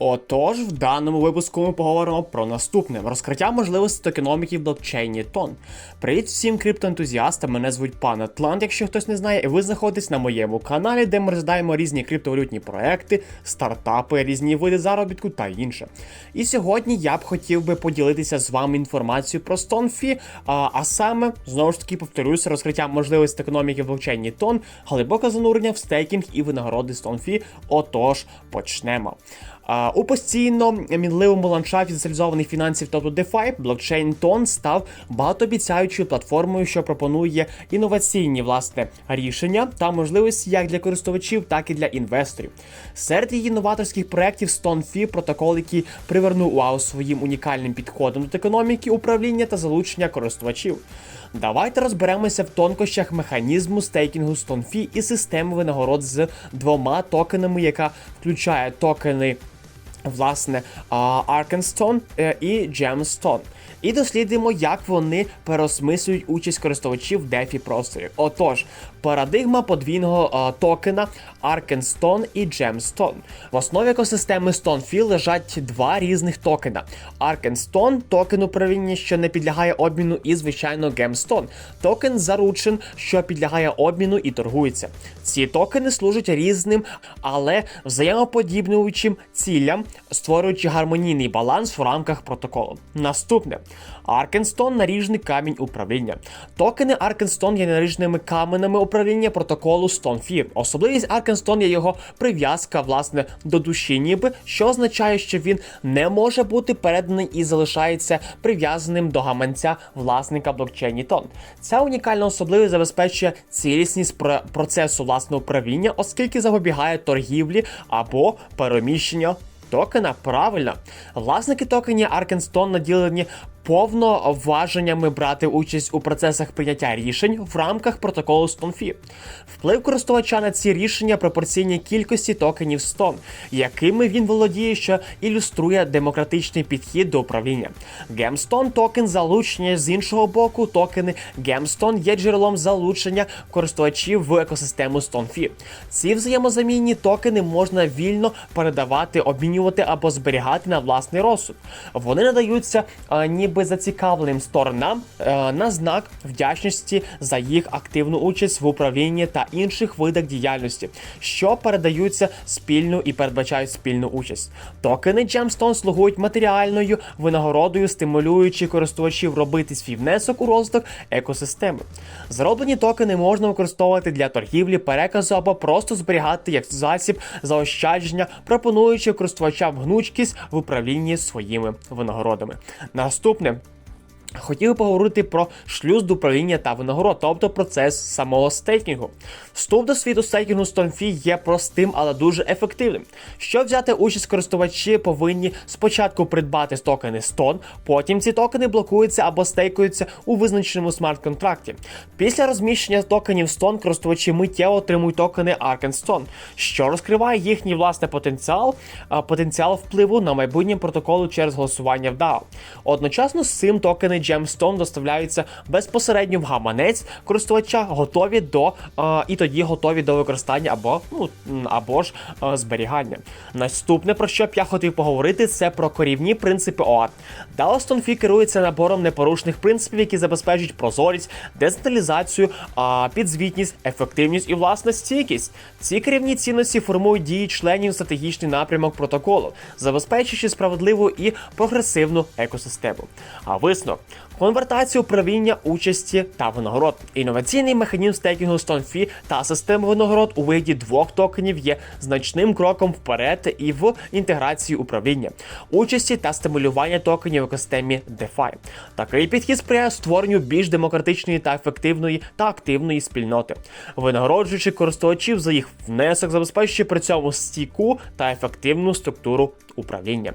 Отож, в даному випуску ми поговоримо про наступне розкриття можливостей токеноміки в блокчейні Тон. Привіт всім криптоентузіастам, мене звуть пан Атлант, якщо хтось не знає, і ви знаходитесь на моєму каналі, де ми розглядаємо різні криптовалютні проекти, стартапи, різні види заробітку та інше. І сьогодні я б хотів би поділитися з вами інформацією про StoneFi, а, а саме, знову ж таки, повторюся, розкриття можливостей економіки в блокчейні Тон, глибоке занурення в стейкінг і винагороди StoneFi. Отож, почнемо. У постійно мінливому ландшафті децентралізованих фінансів, тобто DeFi, блокчейн Тон став багатообіцяючою платформою, що пропонує інноваційні власне рішення та можливості як для користувачів, так і для інвесторів. Серед її новаторських проєктів StoneFi – протокол, який привернув увагу своїм унікальним підходом до економіки, управління та залучення користувачів. Давайте розберемося в тонкощах механізму стейкінгу StoneFi і системи винагород з двома токенами, яка включає токени власне е, і Gemstone. І дослідимо, як вони переосмислюють участь користувачів DeFi просторі. Отож, парадигма подвійного а, токена Arkenstone і Gemstone. В основі екосистеми StoneFi лежать два різних токена. Arkenstone – токен управління, що не підлягає обміну, і звичайно Gemstone – токен заручин, що підлягає обміну і торгується. Ці токени служать різним, але взаємоподібнюючим цілям, створюючи гармонійний баланс в рамках протоколу. Наступне Arkenstone – наріжний камінь управління. Токени Arkenstone є наріжними каменами управління протоколу StoneFi. Особливість Arkenstone є його прив'язка власне до душі, ніби що означає, що він не може бути переданий і залишається прив'язаним до гаманця власника блокчейні Тон. Ця унікальна особливість забезпечує цілісність про- процесу власного управління, оскільки запобігає торгівлі або переміщення токена. Правильно, власники токенів Аркенстон наділені повноваженнями брати участь у процесах прийняття рішень в рамках протоколу StoneFi. Вплив користувача на ці рішення пропорційні кількості токенів Stone, якими він володіє, що ілюструє демократичний підхід до управління. Gemstone токен залучення з іншого боку, токени Gemstone є джерелом залучення користувачів в екосистему StoneFi. Ці взаємозамінні токени можна вільно передавати, обмінювати або зберігати на власний розсуд. Вони надаються а, ніби зацікавленим сторонам е, на знак вдячності за їх активну участь в управлінні та інших видах діяльності, що передаються спільну і передбачають спільну участь. Токени Gemstone слугують матеріальною винагородою, стимулюючи користувачів робити свій внесок у розвиток екосистеми. Зароблені токени можна використовувати для торгівлі, переказу або просто зберігати як засіб заощадження, пропонуючи користувачам гнучкість в управлінні своїми винагородами. Наступне. Хотів би поговорити про шлюз до управління та винагород, тобто процес самого стейкінгу. Вступ до світу стейкінгу StoneFi є простим, але дуже ефективним. Щоб взяти участь користувачі повинні спочатку придбати токени Stone, потім ці токени блокуються або стейкуються у визначеному смарт-контракті. Після розміщення токенів Stone користувачі миттєво отримують токени Arkenstone, що розкриває їхній власний потенціал, потенціал впливу на майбутнє протоколу через голосування в DAO. Одночасно з цим токени Gemstone доставляються безпосередньо в гаманець користувача, готові до е, і тоді готові до використання або ну або ж е, зберігання. Наступне про що б я хотів поговорити, це про корівні принципи ОАТ. DAO StoneFi керується набором непорушних принципів, які забезпечують прозорість, децентралізацію, а, підзвітність, ефективність і власна стійкість. Ці керівні цінності формують дії членів стратегічний напрямок протоколу, забезпечуючи справедливу і прогресивну екосистему. А висновок конвертація управління участі та винагород. Інноваційний механізм стейкінгу StoneFi та система винагород у вигляді двох токенів є значним кроком вперед і в інтеграції управління, участі та стимулювання токенів в екосистемі DeFi. Такий підхід сприяє створенню більш демократичної та ефективної та активної спільноти, винагороджуючи користувачів за їх внесок, забезпечуючи при цьому стійку та ефективну структуру управління.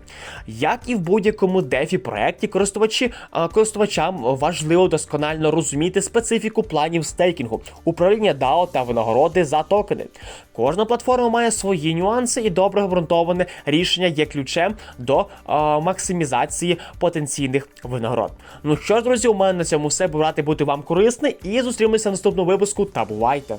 Як і в будь-якому DeFi проєкті, користувачі а, користувачам важливо досконально розуміти специфіку планів стейкінгу, управління DAO та винагороди за токени. Кожна платформа має свої нюанси, і добре обґрунтоване рішення є ключем до а, максимізації потенційних винагород. Ну що ж, друзі, у мене на цьому все. Бувати бути вам корисний і зустрінемося в наступному випуску. Та бувайте!